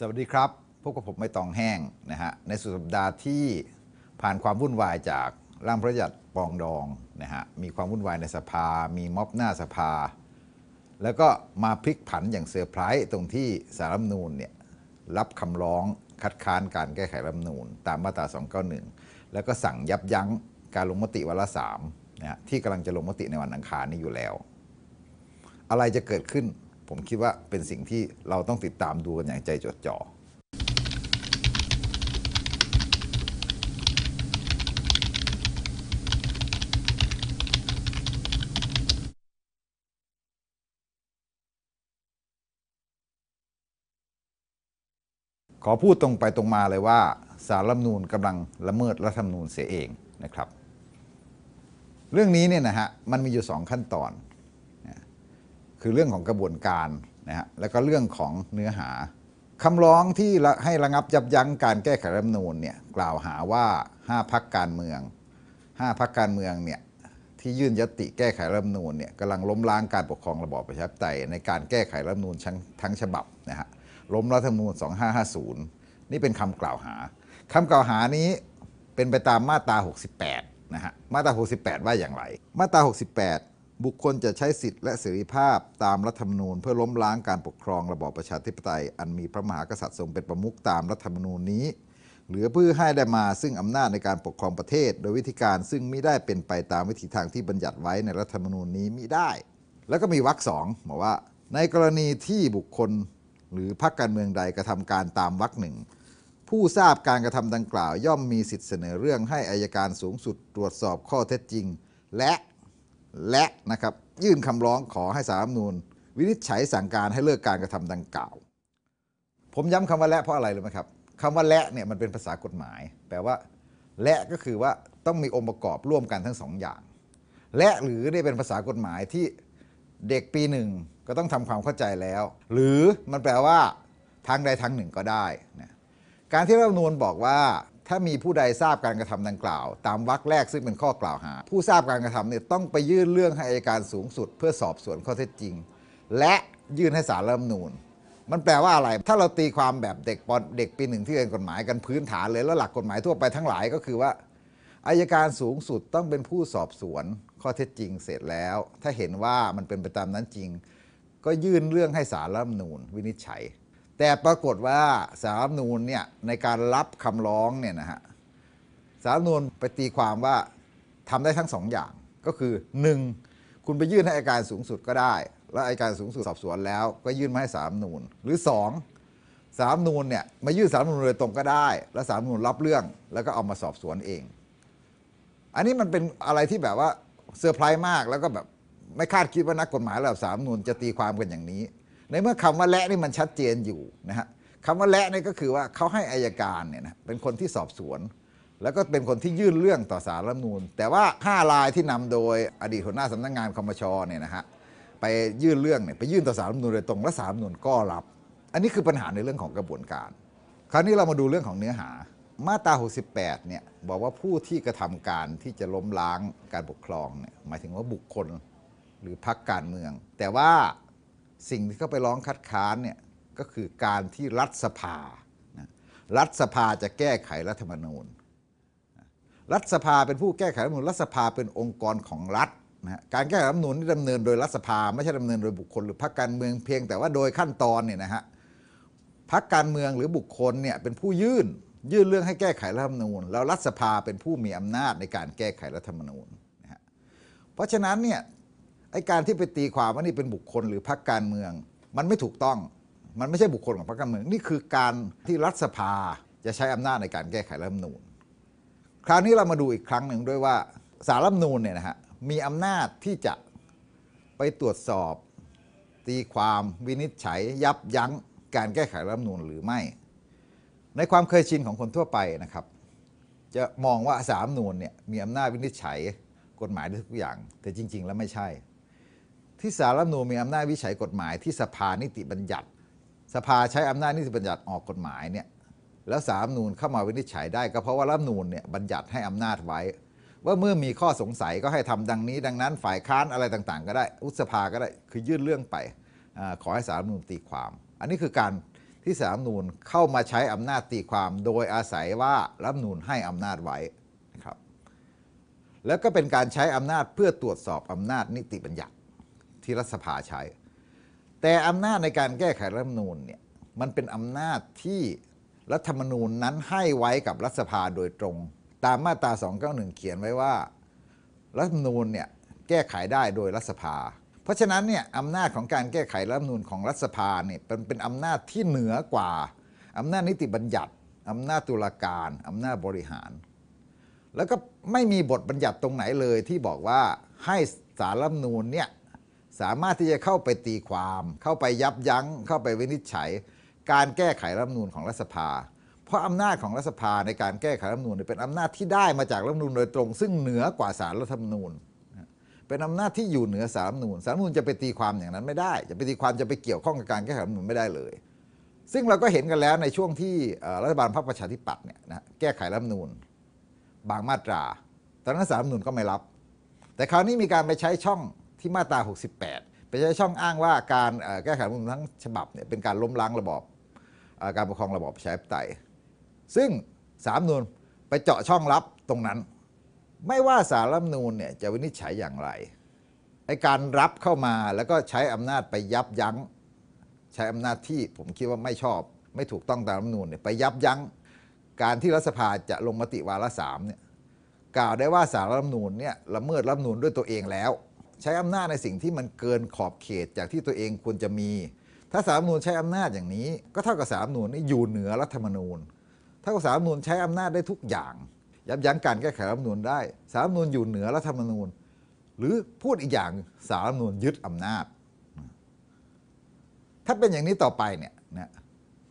สวัสดีครับพบกับผมไม่ตองแห้งนะฮะในสุดสัปดาห์ที่ผ่านความวุ่นวายจากร่างพระราชบัญญัติปองดองนะฮะมีความวุ่นวายในสภา มีม็อบหน้าสภา แล้วก็มาพลิกผันอย่างเซอร์ไพรส์ตรงที่สารรัฐมนูญเนี่ยรับคำร้องคัดค้านการแก้ไขรัฐมนูญตามมาตรา 291 แล้วก็สั่งยับยั้งการลงมติวาระสามนะฮะที่กำลังจะลงมติในวันอังคารนี้อยู่แล้ว อะไรจะเกิดขึ้น ผมคิดว่าเป็นสิ่งที่เราต้องติดตามดูกันอย่างใจจดจ่อขอพูดตรงไปตรงมาเลยว่าสารรัฐมนูญกำลังละเมิดรัฐธรรมนูญเสียเองนะครับ เรื่องนี้เนี่ยนะฮะมันมีอยู่สองขั้นตอน คือเรื่องของกระบวนการนะฮะแล้วก็เรื่องของเนื้อหาคำร้องที่ให้ระงับยับยั้งการแก้ไขรัฐมนูญเนี่ยกล่าวหาว่า 5พักการเมือง 5พักการเมืองเนี่ยที่ยื่นยติแก้ไขรัฐมนูญเนี่ยกำลังล้มล้างการปกครองระบอบประชาธิปไตยในการแก้ไขรัฐมนูญทั้งทั้งฉบับนะฮะล้มรัฐธรรมนูญ 2550 นี่เป็นคำกล่าวหาคำกล่าวหานี้เป็นไปตามมาตรา 68นะฮะมาตรา 68 ว่าอย่างไร มาตรา 68 บุคคลจะใช้สิทธิและเสรีภาพตามรัฐธรรมนูญ เพื่อล้มล้างการปกครองระบอบประชาธิปไตย อันมีพระมหากษัตริย์ทรงเป็นประมุขตามรัฐธรรมนูญนี้ หรือเพื่อให้ได้มาซึ่งอำนาจในการปกครองประเทศ โดยวิธีการซึ่งไม่ได้เป็นไปตามวิถีทางที่บัญญัติไว้ในรัฐธรรมนูญนี้มิได้ แล้วก็มีวรรคสองบอกว่า ในกรณีที่บุคคลหรือพรรคการเมืองใดกระทำการตามวรรคหนึ่งผู้ทราบการกระทำดังกล่าว ย่อมมีสิทธิเสนอเรื่องให้อายการสูงสุดตรวจสอบข้อเท็จจริง และ และนะครับยื่นคำร้องขอให้สารรัฐมนูญวินิจฉัยสั่งการให้เลิกการกระทำดังกล่าว ผมย้ำคำว่าและเพราะอะไรรู้ไหมครับคำว่าและเนี่ยมันเป็นภาษากฎหมาย แปลว่า และก็คือว่าต้องมีองค์ประกอบร่วมกันทั้งสองอย่าง และหรือได้เป็นภาษากฎหมายที่เด็กปีหนึ่งก็ต้องทำความเข้าใจแล้ว หรือมันแปลว่าทางใดทางหนึ่งก็ได้นะการที่รัฐมนูญบอกว่า ถ้ามีผู้ใดทราบการกระทำดังกล่าว ตามวรรคแรกซึ่งเป็นข้อกล่าวหา ผู้ทราบการกระทำเนี่ยต้องไปยื่นเรื่องให้อัยการสูงสุด เพื่อสอบสวนข้อเท็จจริง และยื่นให้สารรัฐธรรมนูญมันแปลว่าอะไร ถ้าเราตีความแบบเด็กปอเด็กปีหนึ่งที่เรียนกฎหมายกันพื้นฐานเลย แล้วหลักกฎหมายทั่วไปทั้งหลายก็คือว่าอายการสูงสุดต้องเป็นผู้สอบสวนข้อเท็จจริงเสร็จแล้ว ถ้าเห็นว่ามันเป็นไปตามนั้นจริง ก็ยื่นเรื่องให้สารรัฐมนูญวินิจฉัย แต่ปรากฏว่าสารรัฐธรรมนูญเนี่ยในการรับคำร้องเนี่ยนะฮะสารรัฐธรรมนูญไปตีความว่าทำได้ทั้งสองอย่างก็คือหนึ่งคุณไปยื่นให้อัยการสูงสุดก็ได้ แล้วอัยการสูงสุดสอบสวนแล้ว ก็ยื่นมาให้สารรัฐธรรมนูญหรือสองสารรัฐธรรมนูญเนี่ยมายื่นสารรัฐธรรมนูญโดยตรงก็ได้ แล้วสารรัฐธรรมนูญรับเรื่องแล้วก็เอามาสอบสวนเอง อันนี้มันเป็นอะไรที่แบบว่าเซอร์ไพรส์มากแล้วก็แบบไม่คาดคิดว่านักกฎหมายระดับสามนูนจะตีความกันอย่างนี้ ในเมื่อคำว่าและนี่มันชัดเจนอยู่นะฮะคำว่าและนี่ก็คือว่าเขาให้อายการเนี่ยนะเป็นคนที่สอบสวน แล้วก็เป็นคนที่ยื่นเรื่องต่อสารรัฐมนูญแต่ว่าห้ารายที่นำโดยอดีตหัวหน้าสำนักงานคอมชเนี่ยนะฮะไปยื่นเรื่องเนี่ยไปยื่นต่อสารรัฐมนูญโดยตรงและสารรัฐมนูญก็รับ อันนี้คือปัญหาในเรื่องของกระบวนการ คราวนี้เรามาดูเรื่องของเนื้อหามาตรา 68 เนี่ยบอกว่าผู้ที่กระทำการที่จะล้มล้างการปกครองเนี่ยหมายถึงว่าบุคคลหรือพรรคการเมือง แต่ว่า สิ่งที่เขาไปร้องคัดค้านเนี่ยก็คือการที่รัฐสภา รัฐสภาจะแก้ไขรัฐธรรมนูญ รัฐสภาเป็นผู้แก้ไขรัฐธรรมนูญ รัฐสภาเป็นองค์กรของรัฐนะการแก้ไขรัฐธรรมนูญนี่ดำเนินโดยรัฐสภา ไม่ใช่ดำเนินโดยบุคคลหรือพรรคการเมืองเพียงแต่ว่าโดยขั้นตอนเนี่ยนะฮะพักการเมืองหรือบุคคลเนี่ยเป็นผู้ยื่น ยื่นเรื่องให้แก้ไขรัฐธรรมนูญ แล้วรัฐสภาเป็นผู้มีอำนาจในการแก้ไขรัฐธรรมนูญนะฮะเพราะฉะนั้นเนี่ย ไอ้การที่ไปตีความว่านี่เป็นบุคคลหรือพักการเมือง มันไม่ถูกต้อง มันไม่ใช่บุคคลของพรรคการเมือง นี่คือการที่รัฐสภาจะใช้อำนาจในการแก้ไขรัฐธรรมนูญ คราวนี้เรามาดูอีกครั้งหนึ่งด้วยว่าสารรัฐธรรมนูญเนี่ยนะฮะมีอำนาจที่จะไปตรวจสอบ ตีความวินิจฉัย ยับยั้งการแก้ไขรัฐธรรมนูญหรือไม่ ในความเคยชินของคนทั่วไปนะครับ จะมองว่าสารรัฐธรรมนูญเนี่ยมีอำนาจวินิจฉัยกฎหมายได้ทุกอย่าง แต่จริง ๆ แล้วไม่ใช่ ที่สารรัฐมนูญมีอำนาจวิจัยกฎหมายที่สภานิติบัญญัติ สภาใช้อำนาจนิติบัญญัติออกกฎหมายเนี่ยแล้วสารรัฐมนูญเข้ามาวินิจฉัยได้ก็เพราะว่ารัฐมนูญเนี่ยบัญญัติให้อำนาจไว้ ว่าเมื่อมีข้อสงสัยก็ให้ทำดังนี้ ดังนั้นฝ่ายค้านอะไรต่างๆ ก็ได้ อุตสภาก็ได้คือยื่นเรื่องไปอขอให้สารรัฐมนูญตีความ อันนี้คือการที่สารฐธรรมนูญเข้ามาใช้อำนาจตีความโดยอาศัยว่ารัฐมนูญให้อำนาจไว้นะครับแล้วก็เป็นการใช้อำนาจเพื่อตรวจสอบอำนาจนิติบัญญัติ ที่รัฐสภาใช้ แต่อำนาจในการแก้ไขรัฐธรรมนูญเนี่ยมันเป็นอำนาจที่รัฐธรรมนูญนั้นให้ไว้กับรัฐสภาโดยตรง ตามมาตรา 291 เขียนไว้ว่า รัฐธรรมนูญเนี่ยแก้ไขได้โดยรัฐสภา เพราะฉะนั้นเนี่ยอำนาจของการแก้ไขรัฐธรรมนูญของรัฐสภาเนี่ยเป็นเป็นอำนาจที่เหนือกว่าอำนาจนิติบัญญัติอำนาจตุลาการอำนาจบริหาร แล้วก็ไม่มีบทบัญญัติตรงไหนเลยที่บอกว่าให้สารรัฐธรรมนูญเนี่ย สามารถที่จะเข้าไปตีความ เข้าไปยับยั้ง เข้าไปวินิจฉัย การแก้ไขรัฐมนูญของรัฐสภา เพราะอำนาจของรัฐสภาในการแก้ไขรัฐมนูญเป็นอำนาจที่ได้มาจากรัฐมนูญโดยตรง ซึ่งเหนือกว่าสารรัฐธรรมนูญ เป็นอำนาจที่อยู่เหนือสารรัฐมนูญสารรัฐมนูญจะไปตีความอย่างนั้นไม่ได้จะไปตีความจะไปเกี่ยวข้องกับการแก้ไขรัฐมนูญไม่ได้เลย ซึ่งเราก็เห็นกันแล้วในช่วงที่รัฐบาลพรรคประชาธิปัตย์เนี่ยนะแก้ไขรัฐมนูญ บางมาตราตอนนั้นสารรัฐมนูญก็ไม่รับ แต่คราวนี้มีการไปใช้ช่อง ที่มาตรา 68 ไปใช้ช่องอ้างว่าการแก้ไขรัฐธรรมนูญทั้งฉบับเนี่ยเป็นการล้มล้างระบอบการปกครองระบอบประชาธิปไตย ซึ่งสามนูญไปเจาะช่องลับตรงนั้น ไม่ว่าสารรัฐธรรมนูญเนี่ยจะวินิจฉัยอย่างไรไอการรับเข้ามาแล้วก็ใช้อำนาจไปยับยั้ง ใช้อำนาจที่ผมคิดว่าไม่ชอบ ไม่ถูกต้องตามรัฐธรรมนูญเนี่ยไปยับยั้ง การที่รัฐสภาจะลงมติวาระสามเนี่ยกล่าวได้ว่าสารรัฐธรรมนูญเนี่ยละเมิดรัฐธรรมนูญด้วยตัวเองแล้ว ใช้อำนาจในสิ่งที่มันเกินขอบเขตจากที่ตัวเองควรจะมี ถ้าสารรัฐธรรมนูญใช้อำนาจอย่างนี้ ก็เท่ากับสารรัฐธรรมนูญนี่อยู่เหนือรัฐธรรมนูญเท่ากับสารรัฐธรรมนูญใช้อำนาจได้ทุกอย่าง ยับยั้งการแก้ไขรัฐธรรมนูญได้สารรัฐธรรมนูญอยู่เหนือรัฐธรรมนูญ หรือพูดอีกอย่างสารรัฐมนูญยึดอำนาจ ถ้าเป็นอย่างนี้ต่อไปเนี่ยนะ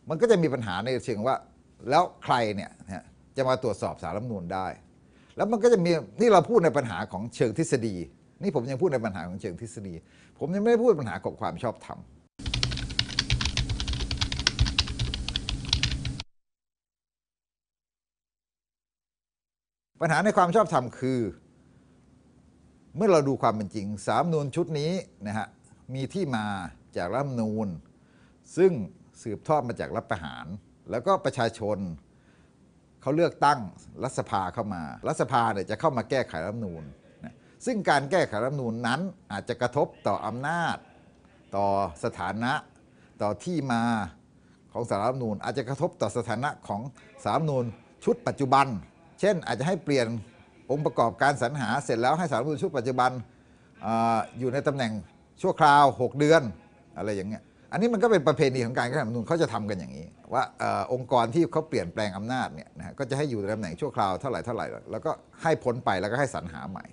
มันก็จะมีปัญหาในเชิงว่า แล้วใครเนี่ยจะมาตรวจสอบสารรัฐมนูญได้ แล้วมันก็จะมีนี่เราพูดในปัญหาของเชิงทฤษฎี นี่ผมยังพูดในปัญหาของเชิงทฤษฎี ผมยังไม่ได้พูดปัญหาของความชอบธรรมปัญหาในความชอบธรรมคือ เมื่อเราดูความเป็นจริงสามนูญชุดนี้นะฮะมีที่มาจากรัฐมนูญซึ่งสืบทอดมาจากรัฐประหาร แล้วก็ประชาชนเขาเลือกตั้งรัฐสภาเข้ามา รัฐสภาเนี่ยจะเข้ามาแก้ไขรัฐมนูน ซึ่งการแก้ไขรัฐมนูญนั้นอาจจะกระทบต่ออำนาจ ต่อสถานะต่อที่มาของสารรัฐมนูญอาจจะกระทบต่อสถานะของสารรัฐมนูญชุดปัจจุบัน เช่น อาจจะให้เปลี่ยนองค์ประกอบการสรรหาเสร็จแล้วให้สารรัฐมนูญชุดปัจจุบันออยู่ในตำแหน่งชั่วคราว 6 เดือนอะไรอย่างเงี้ยอันนี้มันก็เป็นประเพณีของการแก้ไขรัฐมนูญเขาจะทำกันอย่างนี้ ว่าอองค์กรที่เขาเปลี่ยนแปลงอำนาจเนี่ยนะฮะก็จะให้อยู่ในตำแหน่งชั่วคราวเท่าไหร่เท่าไหร่แล้วก็ให้พ้นไปแล้วก็ให้สรรหาใหม่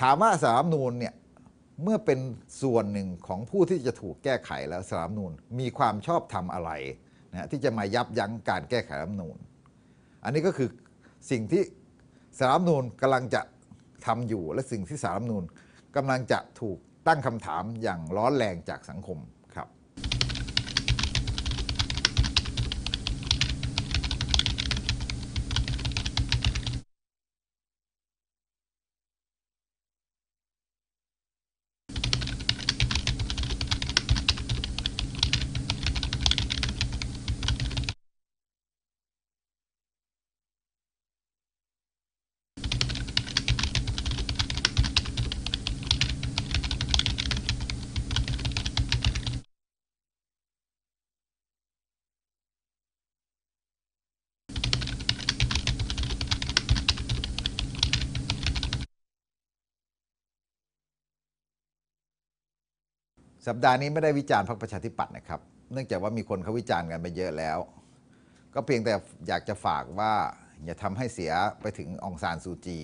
ถามว่าสารรัฐธรรมนูนเนี่ยเมื่อเป็นส่วนหนึ่งของผู้ที่จะถูกแก้ไขแล้วสารรัฐธรรมนูนมีความชอบธรรมอะไรนะที่จะมายับยั้งการแก้ไขรัฐมนูนอันนี้ก็คือสิ่งที่สารรัฐธรรมนูนกำลังจะทำอยู่และสิ่งที่สารรัฐธรรมนูนกำลังจะถูกตั้งคำถามอย่างร้อนแรงจากสังคมครับ สัปดาห์นี้ไม่ได้วิจารณ์พรรคประชาธิปัตย์นะครับ เนื่องจากว่ามีคนเขาวิจารณ์กันไปเยอะแล้ว ก็เพียงแต่อยากจะฝากว่าอย่าทำให้เสียไปถึงองซานซูจี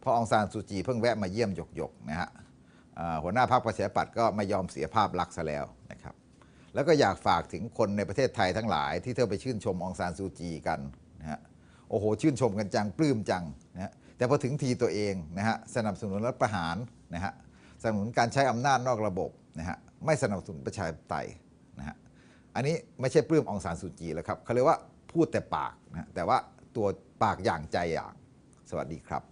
เพราะองซานซูจีเพิ่งแวะมาเยี่ยมหยกหยกๆนะฮะหัวหน้าพรรคประชาธิปัตย์ก็ไม่ยอมเสียภาพลักษณ์ซะแล้วนะครับ แล้วก็อยากฝากถึงคนในประเทศไทยทั้งหลายที่เธอไปชื่นชมองซานซูจีกันนะฮะ โอ้โห ชื่นชมกันจังปลื้มจังนะฮะ แต่พอถึงทีตัวเองนะฮะสนับสนุนรัฐประหารนะฮะสนับสนุนการใช้อำนาจนอกระบบนะฮะ ไม่สนับสนุนประชาธิปไตยนะฮะอันนี้ไม่ใช่ปลื้มองศาสุจีแล้วครับเขาเรียกว่าพูดแต่ปากนะฮะแต่ว่าตัวปากอย่างใจอย่าง สวัสดีครับ